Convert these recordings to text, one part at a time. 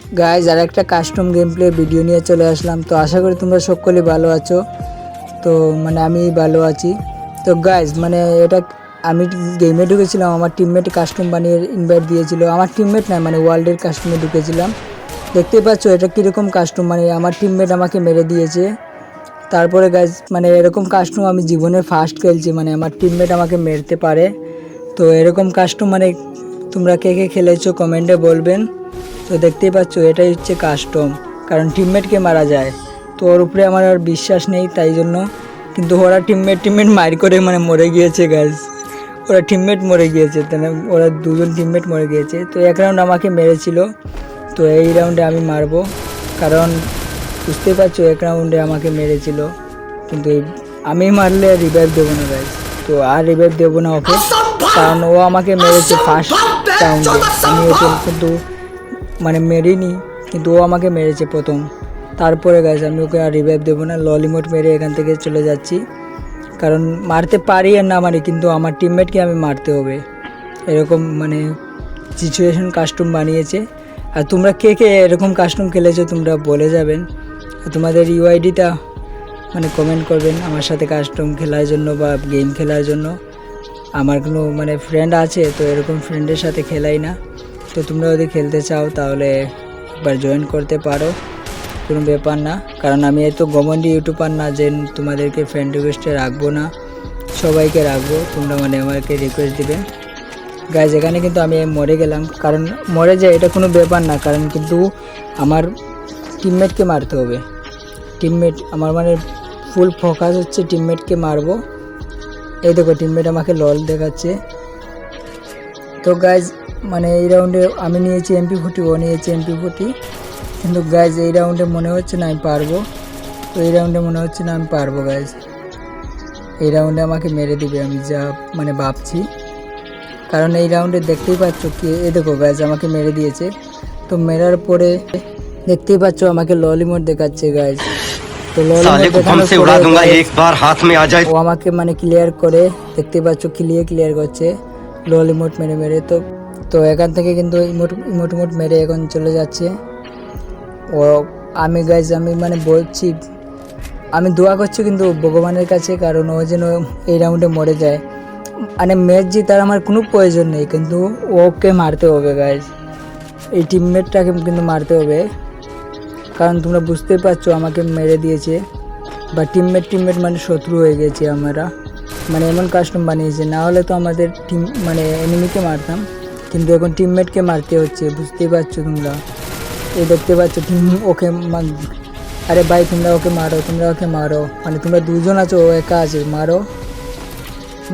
Guys আর একটা custom game play video নিয়ে চলে আসলাম। তো আশা করি তোমরা সকলেই ভালো আছো। তো মানে আমি ভালো আছি। তো গাইজ মানে এটা আমি গেমে ঢুকেছিলাম, আমার টিমমেট কাস্টম বানিয়ে ইনভাইট দিয়েছিল। আমার টিমমেট নয় মানে ওয়ার্ল্ডের কাস্টমে ঢুকেছিলাম। দেখতে পাচ্ছ এটা কীরকম কাস্টম মানে আমার টিমমেট আমাকে মেরে দিয়েছে। তারপরে গাইজ মানে এরকম কাস্টম আমি জীবনে ফার্স্ট খেলছি মানে আমার টিমমেট আমাকে মেরতে পারে। তো এরকম কাস্টম মানে তোমরা কে কে খেলেছো কমেন্টে বলবেন। তো দেখতেই পাচ্ছ এটাই হচ্ছে কাস্টম কারণ টিমমেটকে মারা যায়। তো ওর উপরে আমার আর বিশ্বাস নেই তাই জন্য। কিন্তু ওরা টিমমেট টিমমেট মার করে মানে মরে গিয়েছে গাইজ ওরা টিমমেট মরে গিয়েছে তাহলে ওরা দুজন টিমমেট মরে গিয়েছে। তো এক রাউন্ড আমাকে মেরেছিল। তো এই রাউন্ডে আমি মারবো। কারণ বুঝতে পারছ এক রাউন্ডে আমাকে মেরেছিল। কিন্তু আমি মারলে রিভাইভ দেবো না গাইজ তো আর রিভাইভ দেবো না ওকে। কারণ ও আমাকে মেরেছে ফার্স্ট রাউন্ডে আমি ওকে কিন্তু মানে মেরিনি কিন্তু ও আমাকে মেরেছে প্রথম। তারপরে গাইজ আমি ওকে আর রিভাইভ দেবো না ললিমোট মেরে এখান থেকে চলে যাচ্ছি। কারণ মারতে পারি আর না মারি কিন্তু আমার টিমমেটকে আমি মারতে হবে। এরকম মানে সিচুয়েশন কাস্টম বানিয়েছে। আর তোমরা কে কে এরকম কাস্টম খেলেছো তোমরা বলে যাবেন। আর তোমাদের ইউআইডিটা মানে কমেন্ট করবেন আমার সাথে কাস্টম খেলার জন্য বা গেম খেলার জন্য। আমার কোনো মানে ফ্রেন্ড আছে, তো এরকম ফ্রেন্ডের সাথে খেলাই না। তো তোমরা যদি খেলতে চাও তাহলে একবার জয়েন করতে পারো, কোনো ব্যাপার না। কারণ আমি এত গমন্ডি ইউটিউবার না যে তোমাদেরকে ফ্রেন্ড রিকোয়েস্টে রাখব না, সবাইকে রাখব। তোমরা মানে আমাকে রিকোয়েস্ট দিবেন গাইজ এখানে কিন্তু আমি মরে গেলাম। কারণ মরে যায় এটা কোনো ব্যাপার না, কারণ কিন্তু আমার টিমমেটকে মারতে হবে। টিমমেট আমার মানে ফুল ফোকাস হচ্ছে টিমমেটকে মারবো। এই দেখো টিমমেট আমাকে লল দেখাচ্ছে। তো গাইজ মানে এই রাউন্ডে আমি নিয়েছি এমপি ফুটি ও নিয়েছে এমপি ফুটি কিন্তু গাইজ এই রাউন্ডে মনে হচ্ছে না আমি পারব। তো এই রাউন্ডে মনে হচ্ছে না আমি পারব গাইজ এই রাউন্ডে আমাকে মেরে দিবে, আমি যা মানে ভাবছি। কারণ এই রাউন্ডে দেখতেই পাচ্ছ কি এ দেখো গাইজ আমাকে মেরে দিয়েছে। তো মেরার পরে দেখতেই পাচ্ছ আমাকে ললিমোট দেখাচ্ছে গাইজ साले ললিমোট को बम से उड़ा दूंगा দেখানোর एक बार हाथ में आ जाए ও আমাকে মানে ক্লিয়ার করে দেখতে পাচ্ছ ক্লিয়ার ক্লিয়ার করছে লোল ইমোট মেরে মেরে তো তো এখান থেকে কিন্তু ইমোট ইমোট ইমোট মেরে এখন চলে যাচ্ছে ও আমি গাইজ আমি মানে বলছি আমি দোয়া করছি কিন্তু ভগবানের কাছে কারণ ও যেন এই রাউন্ডে মরে যায় মানে ম্যাচ জিতার আমার কোনো প্রয়োজন নেই কিন্তু ওকে মারতে হবে গাইজ এই টিমমেটটাকে কিন্তু মারতে হবে কারণ তোমরা বুঝতে পারছ, আমাকে মেরে দিয়েছে। বা টিমমেট টিমমেট মানে শত্রু হয়ে গেছে আমরা। মানে এমন কাস্টম বানিয়েছে, না হলে তো আমাদের টিম মানে এনিমিকে মারতাম। কিন্তু এখন টিমমেটকে মারতে হচ্ছে, বুঝতেই পারছ তোমরা। এই দেখতে পাচ্ছ টিম ওকে আরে ভাই, তোমরা ওকে মারো, তোমরা ওকে মারো। মানে তোমরা দুজন আছো, ও একা আছে, মারো।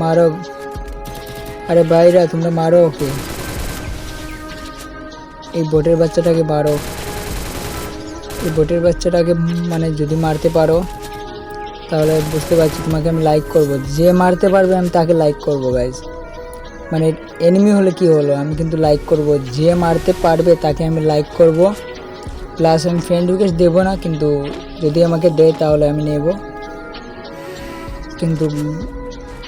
মারো। আরে ভাইরা, তোমরা মারো ওকে। এই বোটের বাচ্চাটাকে মারো। এই বোটের বাচ্চাটাকে মানে যদি মারতে পারো, তাহলে বুঝতে পারছি তোমাকে আমি লাইক করব। যে মারতে পারবে, আমি তাকে লাইক করব গাইজ মানে এনিমি হলে কি হলো? আমি কিন্তু লাইক করব। যে মারতে পারবে, তাকে আমি লাইক করব। প্লাস আমি ফ্রেন্ড রিকোয়েস্ট দেবো না, কিন্তু যদি আমাকে দেয়, তাহলে আমি নেব। কিন্তু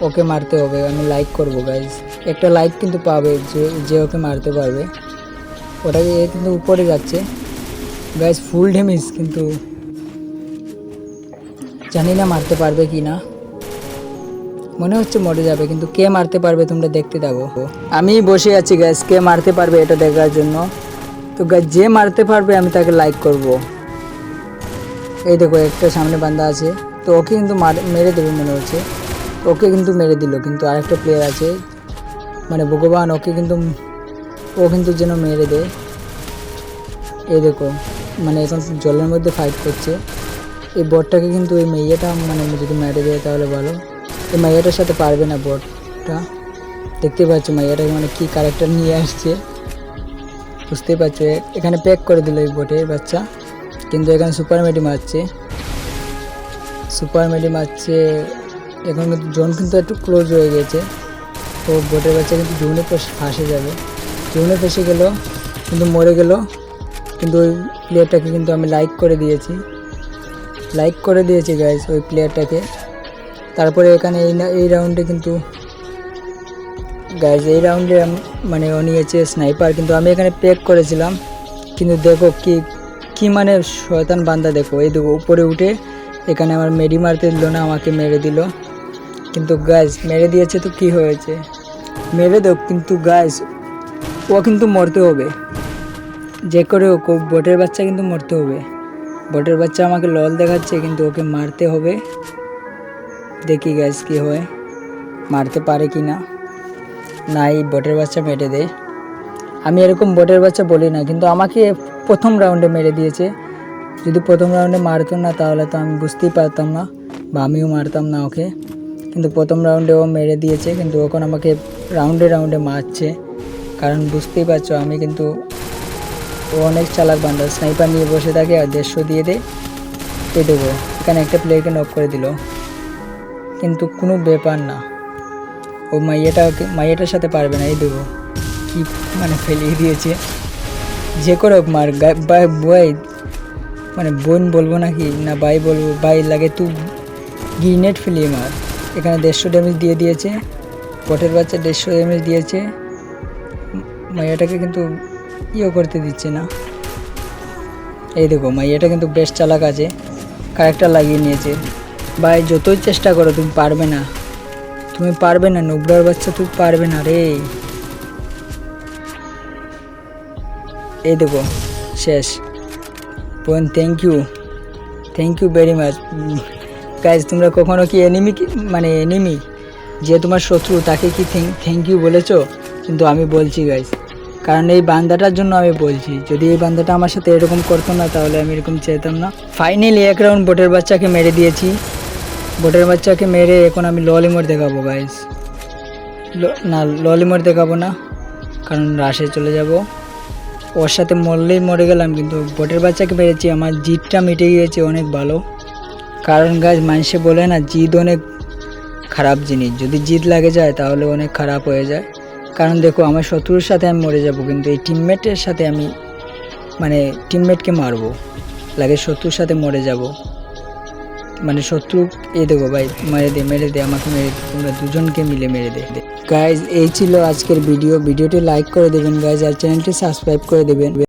ওকে মারতে হবে, আমি লাইক করব গাইজ একটা লাইক কিন্তু পাবে, যে যে ওকে মারতে পারবে। ওটাকে কিন্তু উপরে যাচ্ছে। গাইজ ফুল ড্যামেজ কিন্তু জানি না মারতে পারবে কি না। মনে হচ্ছে মরে যাবে, কিন্তু কে মারতে পারবে তোমরা দেখতে থাকো। আমি বসে আছি গ্যাস কে মারতে পারবে এটা দেখার জন্য। তো গ্যাস যে মারতে পারবে, আমি তাকে লাইক করব। এই দেখো, একটা সামনে বান্দা আছে। তো, ওকে কিন্তু মেরে দেবে মনে হচ্ছে। ওকে কিন্তু মেরে দিল, কিন্তু আরেকটা প্লেয়ার আছে। মানে ভগবান, ওকে কিন্তু, ও কিন্তু যেন মেরে দেয়। এই দেখো। মানে এখন জলের মধ্যে ফাইট করছে। এই বটটাকে কিন্তু এই মেয়েটা মানে যদি মেরে দেয় তাহলে ভালো। এই মাইয়াটার সাথে পারবে না বটটা। দেখতে পাচ্ছ মাইয়াটাকে মানে কি ক্যারেক্টার নিয়ে আসছে। বুঝতেই পারছ এখানে প্যাক করে দিল এই বটের বাচ্চা। কিন্তু এখানে সুপার মেডি মারছে। সুপার মেডি মারছে, এখন কিন্তু জোন কিন্তু একটু ক্লোজ হয়ে গেছে। তো বোটের বাচ্চা কিন্তু জোনে ফাঁসে যাবে। জোনে ফেসে গেল, কিন্তু মরে গেল। কিন্তু ওই প্লেয়ারটাকে কিন্তু আমি লাইক করে দিয়েছি। লাইক করে দিয়েছি গাইজ ওই প্লেয়ারটাকে তারপরে এখানে এই এই রাউন্ডে কিন্তু গাইজ এই রাউন্ডে মানে ও নিয়েছে স্নাইপার কিন্তু আমি এখানে প্যাক করেছিলাম। কিন্তু দেখো কি কি মানে শয়তান বান্দা, দেখো, এই দেখো, উপরে উঠে এখানে আমার মেডি মারতে দিল না, আমাকে মেরে দিল। কিন্তু গাছ মেরে দিয়েছে তো কি হয়েছে? মেরে দাও, কিন্তু গাছ ও কিন্তু মরতে হবে। যে করে হোক, ও বটের বাচ্চা কিন্তু মরতে হবে। বটের বাচ্চা আমাকে লল দেখাচ্ছে, কিন্তু ওকে মারতে হবে। দেখি গ্যাস কি হয়, মারতে পারে কি না। না, এই বটের বাচ্চা মেরে দেয় আমি এরকম বটের বাচ্চা বলি না, কিন্তু আমাকে প্রথম রাউন্ডে মেরে দিয়েছে। যদি প্রথম রাউন্ডে মারতো না, তাহলে তো আমি বুঝতেই পারতাম না, বা আমিও মারতাম না ওকে। কিন্তু প্রথম রাউন্ডে ও মেরে দিয়েছে, কিন্তু এখন আমাকে রাউন্ডে রাউন্ডে মারছে। কারণ বুঝতেই পারছ, আমি কিন্তু ও অনেক চালাক বান্ধব স্নাইপার নিয়ে বসে থাকে আর দেড়শো দিয়ে দে দেবো। এখানে একটা প্লেয়ারকে নক করে দিল। কিন্তু কোনো ব্যাপার না। ও মাইয়াটা মাইয়াটার সাথে পারবে না, এই দেবো। কি মানে ফেলিয়ে দিয়েছে। যে করে হোক মার বাই বই মানে বোন বলব নাকি? না বাই বলব বাই লাগে তুই গ্রিনেট ফেলিয়ে মার। এখানে দেড়শো ড্যামেজ দিয়ে দিয়েছে। পটের বাচ্চা দেড়শো ড্যামেজ দিয়েছে। মাইয়াটাকে কিন্তু ইয়ে করতে দিচ্ছে না। এই দেখো মাই এটা কিন্তু বেশ চালাক আছে। কারেক্টার লাগিয়ে নিয়েছে। ভাই, যতই চেষ্টা করো, তুমি পারবে না। তুমি পারবে না, নুবরার বাচ্চা তুমি পারবে না রে। এই দেখো, শেষ। বোন thank you thank you very much guys তোমরা কখনো কি এনিমি মানে এনিমি যে তোমার শত্রু, তাকে কি থ্যাংক ইউ বলেছ? কিন্তু আমি বলছি গাইজ কারণ এই বান্দাটার জন্য আমি বলছি, যদি এই বান্দাটা আমার সাথে এরকম করতো না, তাহলে আমি এরকম চেতাম না। ফাইনালি এক রাউন্ড বোটের বাচ্চাকে মেরে দিয়েছি। বোটের বাচ্চাকে মেরে এখন আমি ললিমোর দেখাবো গাইজ না ললিমোর দেখাবো না, কারণ রাশে চলে যাব। ওর সাথে মরলেই মরে গেলাম, কিন্তু বোটের বাচ্চাকে মেরেছি, আমার জিদটা মিটে গিয়েছে, অনেক ভালো। কারণ গাছ মানুষে বলে না, জিদ অনেক খারাপ জিনিস। যদি জিদ লাগে যায়, তাহলে অনেক খারাপ হয়ে যায়। কারণ দেখো, আমার শত্রুর সাথে আমি মরে যাব, কিন্তু এই টিমমেটের সাথে আমি মানে টিমমেটকে মারবো। লাগে শত্রুর সাথে মরে যাব। মানে শত্রু এ দেবো ভাই, মেরে দে মেরে দে, আমাকে মেরে দে, তোমরা দুজনকে মিলে মেরে দে। গাইজ এই ছিল আজকের ভিডিও ভিডিওটি লাইক করে দেবেন গাইজ আর চ্যানেলটি সাবস্ক্রাইব করে দেবেন।